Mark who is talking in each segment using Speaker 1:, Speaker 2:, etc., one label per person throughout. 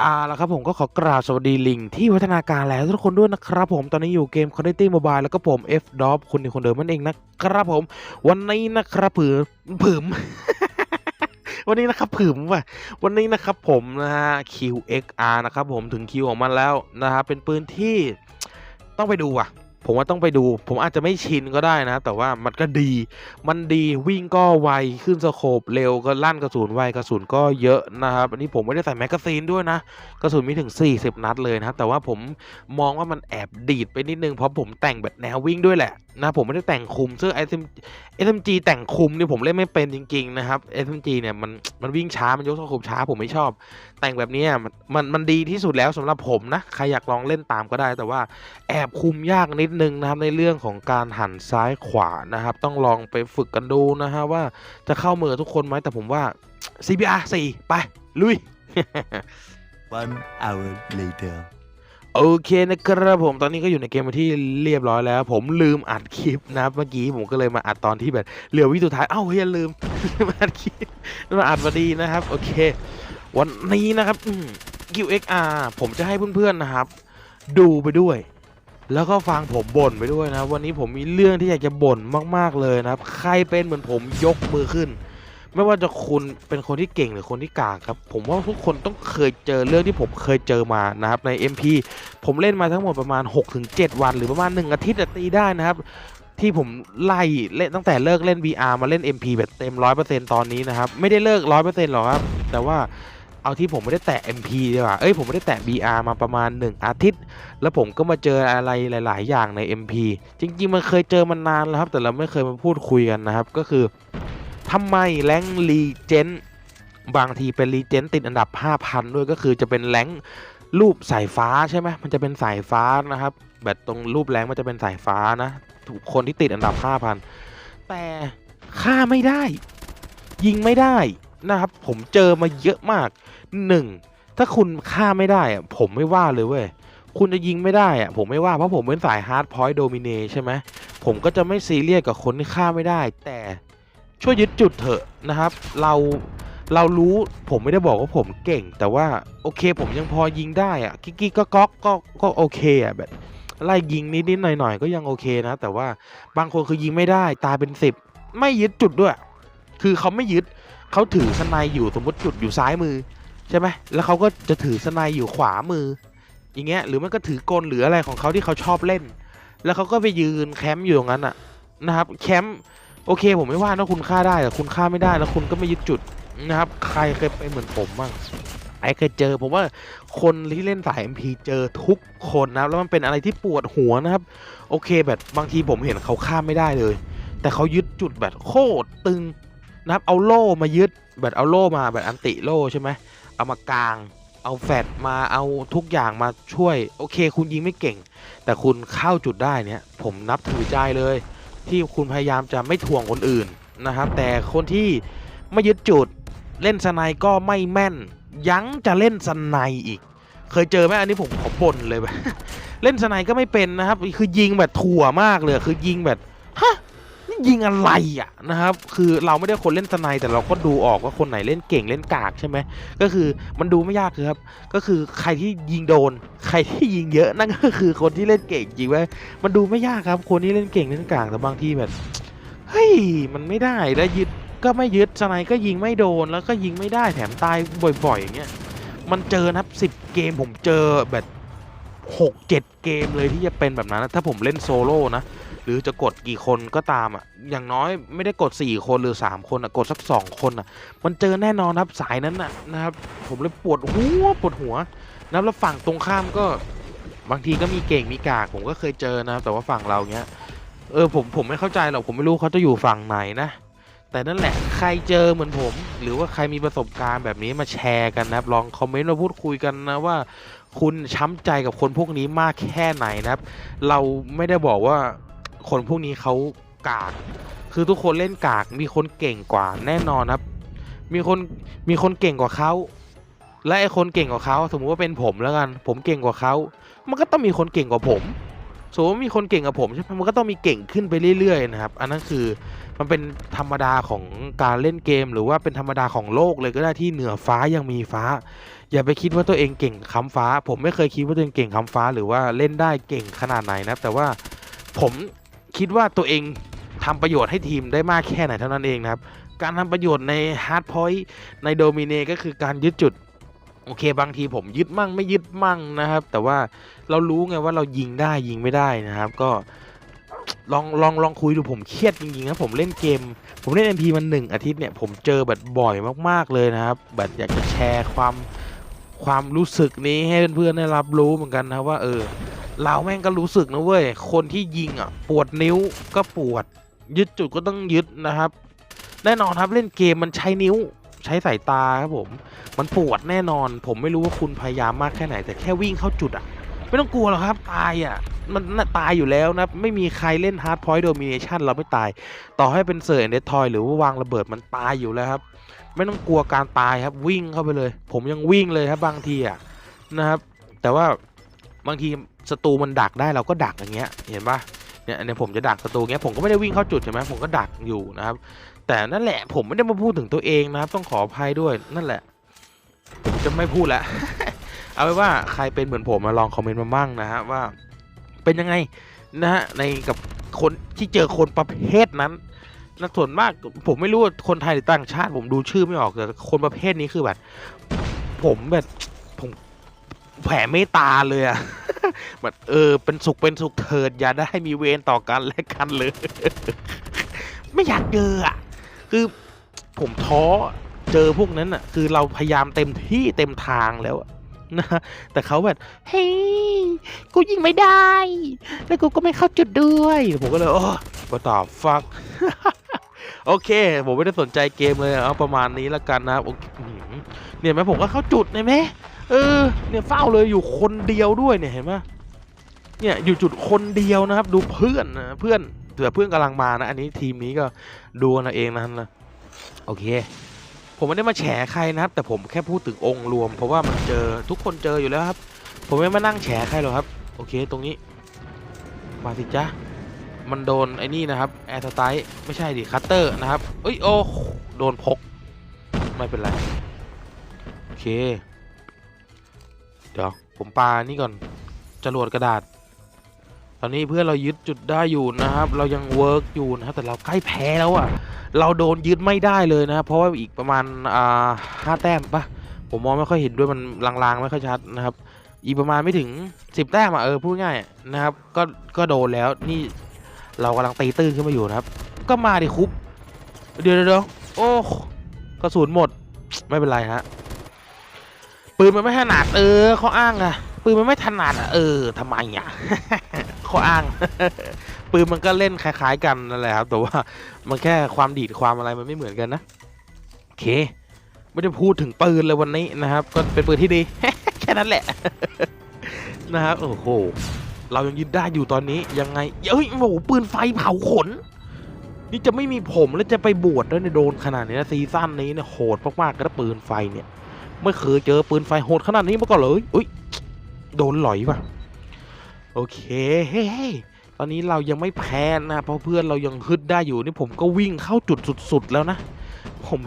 Speaker 1: อ่าแล้วครับผมก็ขอกราบสวัสดีลิงที่พัฒนาการแล้วทุกคนด้วยนะครับผมตอนนี้อยู่เกม Quality Mobile แล้วก็ผม F d o p คุณคนเดิมนั่นเองนะครับผม วันนี้นะครับผืมผืมวันนี้นะครับผืมว่ะวันนี้นะครับผมนะฮะ QXR นะครับผมถึงคิวของมันแล้วนะฮะเป็นปืนที่ต้องไปดูว่ะ ผมว่าต้องไปดู ผมอาจจะไม่ชินก็ได้นะ แต่ว่ามันก็ดี มันดีวิ่งก็ไว ขึ้นสโคบเร็วก็ลั่นกระสุนไวกระสุนก็เยอะนะครับ อันนี้ผมไม่ได้ใส่แมกกาซีนด้วยนะ กระสุนมีถึง 40 นัดเลยนะ แต่ว่าผมมองว่ามันแอบดีดไปนิดนึง เพราะผมแต่งแบบแนววิ่งด้วยแหละ นะผมไม่ได้แต่งคุมซึ่ง SM SMG แต่งคุมนี่ผมเล่นไม่เป็นจริงๆนะครับ SMG เนี่ยมันมันวิ่งช้ามันยกสโคปช้าผมไม่ชอบ แต่งแบบนี้มันมันมันดีที่สุดแล้วสำหรับผมนะใครอยากลองเล่นตามก็ได้แต่ว่าแอบคุมยากนิดนึงนะครับในเรื่องของการหันซ้ายขวานะครับ ต้องลองไปฝึกกันดูนะฮะว่าจะเข้ามือทุกคนไหมแต่ผมว่า CBR 4ไปลุย
Speaker 2: One hour later.
Speaker 1: โอเคนะครับผมตอนนี้ก็อยู่ในเกมที่เรียบร้อยแล้ว ผมลืมอัดคลิปนะครับเมื่อกี้ผมก็เลยมาอัดตอนที่แบบเหลือวิสุดท้ายเอ้าเฮียลืมมาอัดคลิปมาอัดพอดีนะครับ โอเค วันนี้นะครับ QXR ผมจะให้เพื่อนๆนะครับ ดูไปด้วย แล้วก็ฟังผมบ่นไปด้วยนะวันนี้ผมมีเรื่องที่อยากจะบ่นมากๆเลยนะครับ ใครเป็นเหมือนผมยกมือขึ้น ไม่ว่าจะคุณเป็นคนที่เก่งหรือคนที่กากครับ ผมว่าทุกคนต้องเคยเจอเรื่องที่ผมเคยเจอมานะครับใน MP ผมเล่นมาทั้งหมดประมาณ 6-7 วัน หรือประมาณ 1 อาทิตย์ตีได้นะครับ ที่ผมไล่เล่นตั้งแต่เลิกเล่น VR มาเล่น MP แบบเต็ม 100%ตอนนี้นะครับ ไม่ได้เลิก 100%หรอกครับ แต่ว่าเอาที่ผมไม่ได้แตะ MP ดีกว่า เอ้ยผมไม่ได้แตะ VR มาประมาณ 1 อาทิตย์ แล้วผมก็มาเจออะไรหลาย ๆ อย่างใน MP จริง ๆ มันเคยเจอมานานแล้วครับ แต่เราไม่เคยมาพูดคุยกันนะครับ ก็คือทำไมแรงรีเจนบางทีเป็นรีเจนติดอันดับ 5,000 ด้วยก็คือจะเป็นแรง รูปสายฟ้าใช่ไหมมันจะเป็นสายฟ้านะครับ แบบตรงรูปแรงมันจะเป็นสายฟ้านะทุกคนที่ติดอันดับ 5,000 แต่ฆ่าไม่ได้ ยิงไม่ได้นะครับ ผมเจอมาเยอะมากหนึ่งถ้าคุณฆ่าไม่ได้อะผมไม่ว่าเลยเว้ยคุณจะยิงไม่ได้อะผมไม่ว่าเพราะผมเป็นสายฮาร์ดพอยต์โดมิเนใช่ไหมผมก็จะไม่ซีเรียสกับคนที่ฆ่าไม่ได้ แต่ช่วยยึดจุดเถอะนะครับ เรา เรารู้ผมไม่ได้บอกว่าผมเก่ง แต่ว่าโอเค ผมยังพอยิงได้อะกิ๊กกิ๊กก็ก๊อกก็ก็โอเคอะแบบไล่ยิงนิดๆหน่อยๆก็ยังโอเคนะ แต่ว่าบางคนคือยิงไม่ได้ตายเป็นสิบไม่ยึดจุดด้วย คือเขาไม่ยึดเขาถือสไนด์อยู่สมมติจุดอยู่ซ้ายมือใช่ไหมแล้วเขาก็จะถือสไนด์อยู่ขวามือ อย่างเงี้ยหรือมันก็ถือกลหรืออะไรของเขาที่เขาชอบเล่น แล้วเขาก็ไปยืนแคมป์อยู่ตรงนั้นอะนะครับแคมป์โอเค ผมไม่ว่านะคุณฆ่าได้แต่คุณฆ่าไม่ได้แล้วคุณก็ไม่ยึดจุด นะครับ ใครเคยเป็นเหมือนผมบ้างไอ้เคยเจอผมว่าคนที่เล่นสาย MP เจอทุกคนนะครับแล้วมันเป็นอะไรที่ปวดหัวนะครับ โอเคแบบบางทีผมเห็นเขาข้ามไม่ได้เลย แต่เขายึดจุดแบบโคตรตึงนะครับเอาโล่มายึดแบบเอาโล่มาแบบอันติโล่ใช่ไหมเอามากาง เอาแฟดมาเอาทุกอย่างมาช่วย โอเค คุณยิงไม่เก่ง แต่คุณเข้าจุดได้เนี่ยผมนับถือใจเลย ที่คุณพยายามจะไม่ถ่วงคนอื่นนะครับ แต่คนที่ไม่ยึดจุด เล่นสไนก็ไม่แม่น ยังจะเล่นสไนอีก เคยเจอไหมอันนี้ผมขอบ่นเลยเล่นสไนก็ไม่เป็นนะครับ คือยิงแบบถั่วมากเลยคือยิงแบบฮะนี่ยิงอะไรอะนะครับ คือเราไม่ได้คนเล่นสไนแต่เราก็ดูออกว่าคนไหนเล่นเก่งเล่นกากใช่ไหมก็คือมันดูไม่ยากคือครับก็คือใครที่ยิงโดน ใครที่ยิงเยอะนั่นก็คือคนที่เล่นเก่งจริงไหมมันดูไม่ยากครับ คนที่เล่นเก่งเล่นกากแต่บางทีแบบเฮ้ยมันไม่ได้แล้วยึด ก็ไม่ยึดสไนก็ยิงไม่โดนแล้วก็ยิงไม่ได้แถมตายบ่อยๆอย่างเงี้ยมันเจอนะครับสิบเกมผมเจอแบบหกเจ็ดเกมเลยที่จะเป็นแบบนั้น ถ้าผมเล่นโซโล่นะ หรือจะกดกี่คนก็ตามอะ อย่างน้อยไม่ได้กด 4 คนหรือ 3 คนอะ กดสัก 2 คนอะ มันเจอแน่นอนครับสายนั้นน่ะนะครับ ผมเลยปวดหัวปวดหัวนะแล้วฝั่งตรงข้ามก็บางทีก็มีเก่งมีกาก ผมก็เคยเจอนะแต่ว่าฝั่งเราเนี้ย เออผมผมไม่เข้าใจหรอกผมไม่รู้เขาจะอยู่ฝั่งไหนนะ แต่นั่นแหละใครเจอเหมือนผม หรือว่าใครมีประสบการณ์แบบนี้มาแชร์กันนะครับ ลองคอมเมนต์มาพูดคุยกันนะว่า คุณช้ำใจกับคนพวกนี้มากแค่ไหนนะครับ เราไม่ได้บอกว่าคนพวกนี้เขากาก คือทุกคนเล่นกากมีคนเก่งกว่าแน่นอนครับ มีคนมีคนเก่งกว่าเขาและไอคนเก่งกว่าเขาสมมุติว่าเป็นผมแล้วกัน ผมเก่งกว่าเขา มันก็ต้องมีคนเก่งกว่าผม สมมติว่ามีคนเก่งกว่าผมใช่ไหมมันก็ต้องมีเก่งขึ้นไปเรื่อยๆนะครับ อันนั้นคือ มันเป็นธรรมดาของการเล่นเกม หรือว่าเป็นธรรมดาของโลกเลยก็ได้ที่เหนือฟ้ายังมีฟ้า อย่าไปคิดว่าตัวเองเก่งค้ำฟ้า ผมไม่เคยคิดว่าตัวเองเก่งค้ำฟ้า หรือว่าเล่นได้เก่งขนาดไหนนะแต่ว่าผมคิดว่าตัวเองทำประโยชน์ให้ทีมได้มากแค่ไหนเท่านั้นเองนะครับ การทำประโยชน์ในฮาร์ดพอยต์ในโดมิเนก็คือการยึดจุดโอเคบางทีผมยึดมั่งไม่ยึดมั่งนะครับ แต่ว่าเรารู้ไงว่าเรายิงได้ยิงไม่ได้นะครับ ก็ ลองลองลองคุยดูผมเครียดจริงๆนะผมเล่นเกม ผมเล่น MP มันหนึ่งอาทิตย์เนี่ยผมเจอแบบบ่อยมากๆเลยนะครับแบบอยากจะแชร์ความความรู้สึกนี้ให้เพื่อนๆได้รับรู้เหมือนกันนะว่า เออ เราแม่งก็รู้สึกนะเว้ยคนที่ยิงอะ ปวดนิ้วก็ปวด ยึดจุดก็ต้องยึดนะครับ แน่นอนครับเล่นเกมมันใช้นิ้วใช้สายตาครับผม มันปวดแน่นอน ผมไม่รู้ว่าคุณพยายามมากแค่ไหน แต่แค่วิ่งเข้าจุดอะ ไม่ต้องกลัวหรอกครับ ตายอะ มันตายอยู่แล้วนะ ไม่มีใครเล่น Hard Point Domination เราไม่ตาย ต่อให้เป็นเซอร์เดทอยหรือว่าวางระเบิดมันตายอยู่แล้วครับ ไม่ต้องกลัวการตายครับ วิ่งเข้าไปเลย ผมยังวิ่งเลยครับบางทีอะนะครับ แต่ว่าบางทีศัตรูมันดักได้เราก็ดักอย่างเงี้ย เห็นปะเนี่ยเนี่ยผมจะดักศัตรูเงี้ยผมก็ไม่ได้วิ่งเข้าจุดใช่ไหมผมก็ดักอยู่นะครับ แต่นั่นแหละผมไม่ได้มาพูดถึงตัวเองนะครับ ต้องขออภัยด้วยนั่นแหละ ผมจะไม่พูดแล้ว เอาไว้ว่าใครเป็นเหมือนผมมาลองคอมเมนต์มาบ้างนะฮะว่าเป็นยังไงนะฮะในกับคนที่เจอคนประเภทนั้นนะส่วนมากผมไม่รู้ว่าคนไทยหรือต่างชาติผมดูชื่อไม่ออกแต่คนประเภทนี้คือแบบ ผมแบบผมแผ่เมตตาเลยอะแบบเออเป็นสุขเป็นสุขเถิดอย่าได้มีเวรต่อกันและกันเลย ไม่อยากเจออะคือผมท้อเจอพวกนั้นอะคือเราพยายามเต็มที่เต็มทางแล้วอะ นะแต่เขาแบบเฮ้ยกูยิงไม่ได้ แล้วกูก็ไม่เข้าจุดด้วย ผมก็เลยโอ้มาตอบฟักโอเค ผมไม่ได้สนใจเกมเลยเอาประมาณนี้ล้วกันนะครับโอเคเนี่ยไหมผมก็เข้าจุดเห็นไหมเออเนี่ยเฝ้าเลยอยู่คนเดียวด้วยเนี่ยเห็นไหมเนี่ยอยู่จุดคนเดียวนะครับ ดูเพื่อนนะเพื่อนเผื่อเพื่อนกำลังมานะ อันนี้ทีมนี้ก็ดูกันเอาเองนะนะโอเค ผมไม่ได้มาแฉใครนะครับ แต่ผมแค่พูดถึงองค์รวม เพราะว่ามันเจอทุกคนเจออยู่แล้วครับ ผมไม่มานั่งแฉใครหรอกครับ โอเคตรงนี้ มาสิจ้ามันโดนไอ้นี่นะครับแอร์สไตล์ไม่ใช่ดิคัตเตอร์นะครับเอ้ยโอ้โดนพก ไม่เป็นไรโอเค เดี๋ยวผมปานี่ก่อนจรวดกระดาษ ตอนนี้เพื่อนเรายึดจุดได้อยู่นะครับ เรายังเวิร์กอยู่นะครับแต่เราใกล้แพ้แล้วอะเราโดนยึดไม่ได้เลยนะครับเพราะว่าอีกประมาณอ่าห้าแต้มปะผมมองไม่ค่อยเห็นด้วยมันลางๆไม่ค่อยชัดนะครับ อีกประมาณไม่ถึงสิบแต้มอะเออพูดง่ายนะครับ ก็ก็โดนแล้วนี่เรากำลังตีตื้นขึ้นมาอยู่นะครับ ก็มาดิคุปเดี๋ยวเดี๋ยวโอ้กระสุนหมดไม่เป็นไรฮะปืนมันไม่ถนัดเออเขาอ้างอะปืนมันไม่ถนัดอะเออทำไมอะ ขาอ้าง ปืนมันก็เล่นคล้าย ๆ กันนั่นแหละครับ แต่ว่ามันแค่ความดีดความอะไรมันไม่เหมือนกันนะโอเค ไม่ได้พูดถึงปืนเลยวันนี้นะครับ ก็เป็นปืนที่ดี แค่นั้นแหละนะครับโอ้โหเรายังยึดได้อยู่ตอนนี้ยังไงเอ้ยโอ้โหปืนไฟเผาขน นี่จะไม่มีผมแล้วจะไปบวชด้วยในโดนขนาดนี้นะซีซั่นนี้เนี่ยโหดมากๆกระปืนไฟเนี่ยไม่เคยเจอปืนไฟโหดขนาดนี้มาก่อนเลยอุ้ยโดนหลอยว่ะ โอเคเฮ้ยตอนนี้เรายังไม่แพ้นะเพราะเพื่อนเรายังฮึดได้อยู่นี่ผมก็วิ่งเข้าจุดสุด ๆ แล้วนะ ผม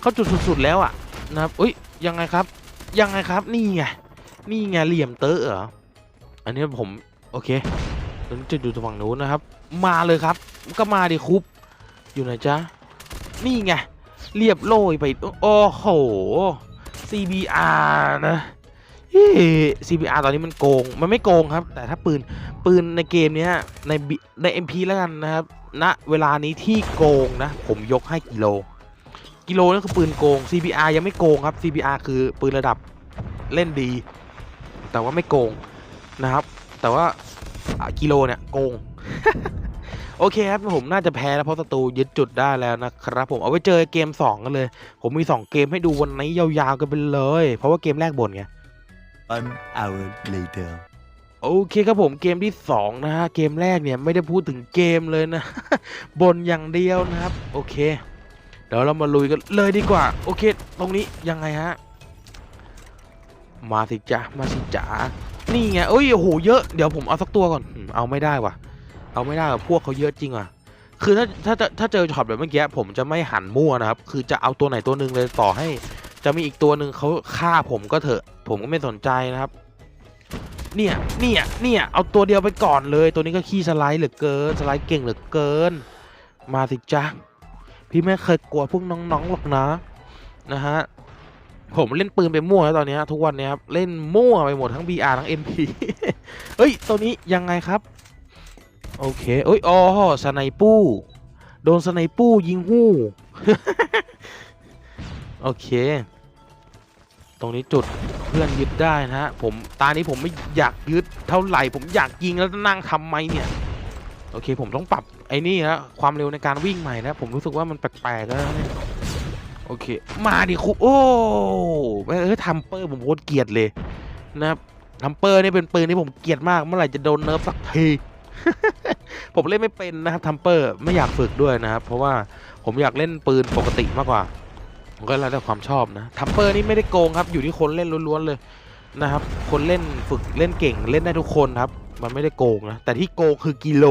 Speaker 1: เข้าจุดสุด ๆ แล้วอะนะครับอุ้ยยังไงครับ ยังไงครับนี่ไงนี่ไงเหลี่ยมเตอเหรออันนี้ผมโอเคตอนนี้จะอยู่ฝั่งนู้นนะครับ มาเลยครับ ก็มาดิคุปอยู่ไหนจ๊ะนี่ไงเรียบโรยไปโอ้โห CBR นะ CBR ตอนนี้มันโกง มันไม่โกงครับ แต่ถ้าปืนปืนในเกมนี้ในใน MP แล้วกันนะครับณเวลานี้ที่โกงนะ ผมยกให้กิโล กิโลนั่นคือปืนโกง CBR ยังไม่โกงครับ CBR คือปืนระดับเล่นดี แต่ว่าไม่โกงนะครับ แต่ว่ากิโลเนี่ยโกง โอเคครับผมน่าจะแพ้แล้วเพราะศัตรูยึดจุดได้แล้วนะครับ ผมเอาไว้เจอเกม 2 กันเลย ผมมี 2 เกมให้ดูวันนี้ยาวๆกันไปเลย เพราะว่าเกมแรกบ่นไง
Speaker 2: One hour later.
Speaker 1: โอเคครับผมเกมที่ 2 นะฮะ เกมแรกเนี่ยไม่ได้พูดถึงเกมเลยนะ บนอย่างเดียวนะครับ โอเค เดี๋ยวเรามาลุยกันเลยดีกว่า โอเค ตรงนี้ยังไงฮะ มาสิจ๊ะมาสิจ๋านี่ไงเอ้ยโอ้โหเยอะเดี๋ยวผมเอาสักตัวก่อนเอาไม่ได้ว่ะ เอาไม่ได้พวกเขาเยอะจริงว่ะคือถ้าถ้าถ้าถ้าเจอช็อตแบบเมื่อกี้ผมจะไม่หันมั่วนะครับ คือจะเอาตัวไหนตัวหนึ่งเลยต่อให้ จะมีอีกตัวหนึ่งเขาฆ่าผมก็เถอะ ผมก็ไม่สนใจนะครับ เนี่ยเนี่ยเนี่ยเอาตัวเดียวไปก่อนเลย ตัวนี้ก็ขี้สไลด์เหลือเกิน สไลด์เก่งเหลือเกิน มาสิจ้าพี่ไม่เคยกลัวพวกน้องๆหรอกนะนะฮะผมเล่นปืนไปมั่วแล้วตอนนี้ทุกวันเนี้ยครับเล่นมั่วไปหมดทั้ง BR ทั้ง MP เฮ้ย ตัวนี้ยังไงครับ โอเคเอ้ยอ๋อสไนปู้โดนสไนปู้ยิงหู้ โอเค ตรงนี้จุดเพื่อนยึดได้นะฮะผมตานี้ผมไม่อยากยึดเท่าไหร่ ผมอยากยิงแล้วนั่งทำไมเนี่ย โอเคผมต้องปรับไอ้นี่นะความเร็วในการวิ่งใหม่นะ ผมรู้สึกว่ามันแปลกๆแล้วนะโอเค มาดิครูโอ้แม่เอ้ยทัมเปอร์ผมโคตรเกลียดเลยนะครับทัมเปอร์นี่เป็นปืนที่ผมเกลียดมาก เมื่อไหร่จะโดนเนิร์ฟสักทีผมเล่นไม่เป็นนะครับทัมเปอร์ไม่อยากฝึกด้วยนะครับเพราะว่าผมอยากเล่นปืนปกติมากกว่า ก็แล้วแต่ความชอบนะทัมเปอร์นี่ไม่ได้โกงครับ อยู่ที่คนเล่นล้วนๆเลยนะครับ คนเล่นฝึกเล่นเก่งเล่นได้ทุกคนครับ มันไม่ได้โกงนะ แต่ที่โกงคือกิโล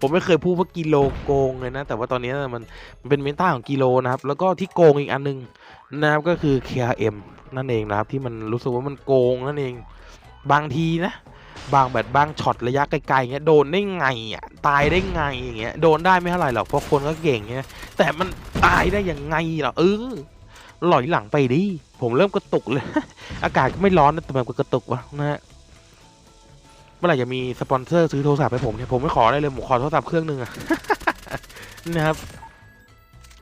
Speaker 1: ผมไม่เคยพูดว่ากิโลโกงเลยนะ แต่ว่าตอนนี้มันมันเป็นเมตาของกิโลนะครับ แล้วก็ที่โกงอีกอันนึงนะครับก็คือ KRM นั่นเองนะครับ ที่มันรู้สึกว่ามันโกงนั่นเอง บางทีนะ บางแบบบางช็อตระยะไกลๆเงี้ยโดนได้ไงอะตายได้ไงอย่างเงี้ยโดนได้ไม่เท่าไหร่หรอกเพราะคนก็เก่งเงี้ยแต่มันตายได้ยังไงล่ะเออหลอยหลังไปดิผมเริ่มกระตุกเลย อากาศก็ไม่ร้อนนะแต่แบบกระตุกวะนะฮะเมื่อไหร่จะมีสปอนเซอร์ซื้อโทรศัพท์ให้ผมเนี่ยผมไม่ขอได้เลยผมขอโทรศัพท์เครื่องหนึ่งอะนะครับ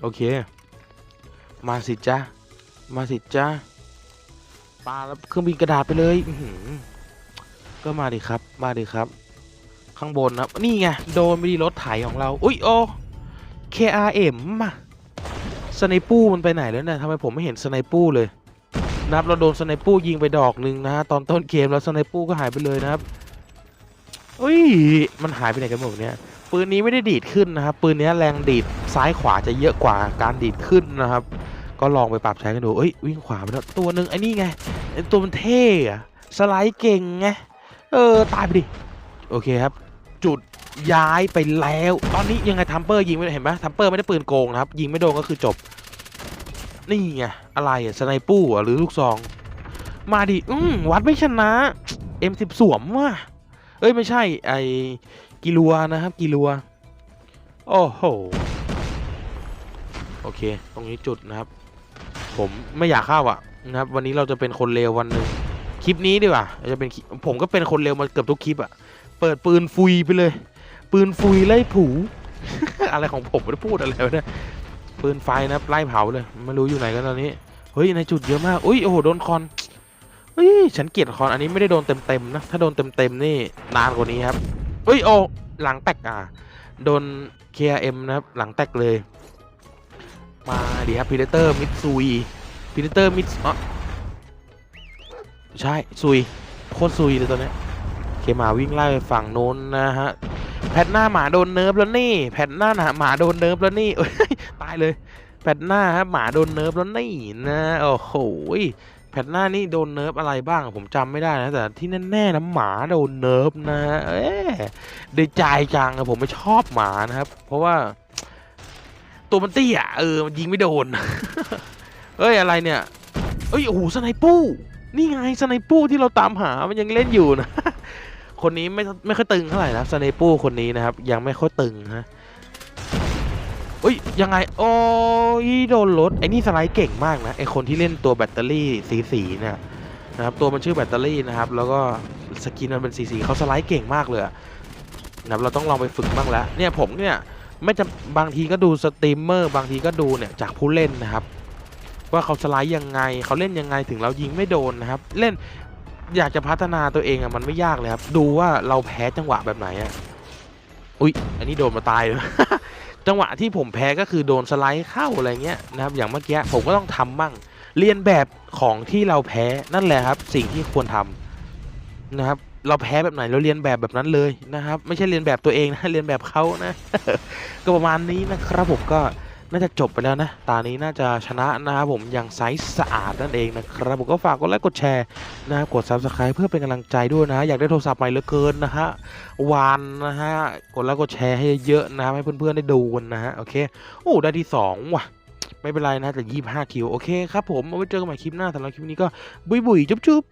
Speaker 1: โอเค มาสิจ้ามาสิจ้าปาแล้วเครื่องบินกระดาษไปเลยอื ก็มาดิครับ มาดิครับ ข้างบนนะนี่ไง โดนไปดีรถไถของเรา อุ้ยโอ KRM มาสไนปูมันไปไหนแล้วเนี่ยทำไมผมไม่เห็นสไนปูเลยนับเราโดนสไนปูยิงไปดอกหนึ่งนะฮะตอนต้นเกมแล้วสไนปูก็หายไปเลยนะครับอุ้ยมันหายไปไหนกันหมดเนี่ยปืนนี้ไม่ได้ดีดขึ้นนะครับปืนนี้แรงดีดซ้ายขวาจะเยอะกว่าการดีดขึ้นนะครับ ก็ลองไปปรับใช้กันดูเอ้ยวิ่งขวาไปแล้วตัวหนึ่งไอ้นี่ไงตัวมันเท่อะสไลด์เก่งไง เออ ตายไปดิ โอเคครับ จุดย้ายไปแล้ว ตอนนี้ยังไงทัมเปอร์ยิงไม่ได้เห็นไหมทัมเปอร์ไม่ได้ปืนโกงนะครับ ยิงไม่โดนก็คือจบ นี่ไง อะไรอะสไนปู้หรือลูกซอง มาดิ อืมวัดไม่ชนะ M10 สวมว่ะ เอ้ย ไม่ใช่ ไอกิลัวนะครับ กิลัว โอ้โห โอเค ตรงนี้จุดนะครับ ผมไม่อยากเข้าอะนะครับ วันนี้เราจะเป็นคนเลววันหนึ่ง คลิปนี้ดีกว่าจะเป็นผมก็เป็นคนเร็วมาเกือบทุกคลิปอะเปิดปืนฟุยไปเลย ปืนฟุยไล่ผูอะไรของผมไม่ได้พูดอะไรวะเนี่ยปืนไฟนะไล่เผาเลยไม่รู้อยู่ไหนกันตอนนี้เฮ้ยในจุดเยอะมากอุ้ยโอ้โหโดนคอนเฮ้ยฉันเกลียดคอนอันนี้ไม่ได้โดนเต็มๆนะถ้าโดนเต็มๆนี่นานกว่านี้ครับเฮ้ยโอ้หลังแตกอะโดน KRM นะครับหลังแตกเลย มาดีครับพีเดเตอร์มิดซุยพีเดเตอร์มิดอ๋อ ใช่ซุยโคตรซุยเลยตอนนี้เคมาวิ่งไล่ไปฝั่งโน้นนะฮะแพทหน้าหมาโดนเนิร์ฟแล้วนี่ แพทหน้าหนาหมาโดนเนิร์ฟแล้วนี่เอ้ยตายเลยแพทหน้าฮะหมาโดนเนิร์ฟแล้วนี่นะโอ้โหแพทหน้านี่โดนเนิร์ฟอะไรบ้างผมจำไม่ได้นะแต่ที่แน่ๆนะหมาโดนเนิร์ฟนะเอ๊ะได้ใจจังอะผมไม่ชอบหมานะครับ เพราะว่า ตัวมันเตี้ยเออมันยิงไม่โดนเอ้ยอะไรเนี่ยเอ้ยโอ้โหสไนปู้ นี่ไงสไนปู้ที่เราตามหามันยังเล่นอยู่นะ คนนี้ไม่ไม่ค่อยตึงเท่าไหร่นะสไนปู้คนนี้นะครับ ยังไม่ค่อยตึงฮะเอ้ยยังไง โอ้ยโดนรถไอ้นี่สไลด์เก่งมากนะไอคนที่เล่นตัวแบตเตอรี่สีสีเนี่ยนะครับตัวมันชื่อแบตเตอรี่นะครับ แล้วก็สกินมันเป็นสีสีเขาสไลด์เก่งมากเลยนะครับเราต้องลองไปฝึกบ้างแล้วเนี่ยผมเนี่ยไม่จะบางทีก็ดูสตรีมเมอร์บางทีก็ดูเนี่ยจากผู้เล่นนะครับ ว่าเขาสไลด์ยังไง เขาเล่นยังไงถึงเรายิงไม่โดนนะครับ เล่นอยากจะพัฒนาตัวเองอะมันไม่ยากเลยครับ ดูว่าเราแพ้จังหวะแบบไหนอะอุ๊ย อันนี้โดนมาตายเลยจังหวะที่ผมแพ้ก็คือโดนสไลด์เข้าอะไรเงี้ยนะครับ อย่างเมื่อกี้ผมก็ต้องทำบ้างเรียนแบบของที่เราแพ้นั่นแหละครับ สิ่งที่ควรทำนะครับ เราแพ้แบบไหนเราเรียนแบบแบบนั้นเลยนะครับ ไม่ใช่เรียนแบบตัวเองนะเรียนแบบเขานะ ก็ประมาณนี้นะครับผมก็ น่าจะจบไปแล้วนะ ตานี้น่าจะชนะนะครับผมอย่างไซส์สะอาดนั่นเองนะครับผมก็ฝากกดไลค์กดแชร์นะครับกด subscribe เพื่อเป็นกำลังใจด้วยนะ อยากได้โทรศัพท์ใหม่เหลือเกินนะฮะวานนะฮะกดไลค์กดแชร์ให้เยอะนะครับให้เพื่อนๆได้ดูกันนะฮะโอเคโอ้ได้ที่ 2 ว่ะไม่เป็นไรนะแต่ยี่ห้าคิว โอเคครับผม เอาไว้เจอกันใหม่คลิปหน้าสำหรับคลิปนี้ก็บุยบุยจุ๊บจุ๊บ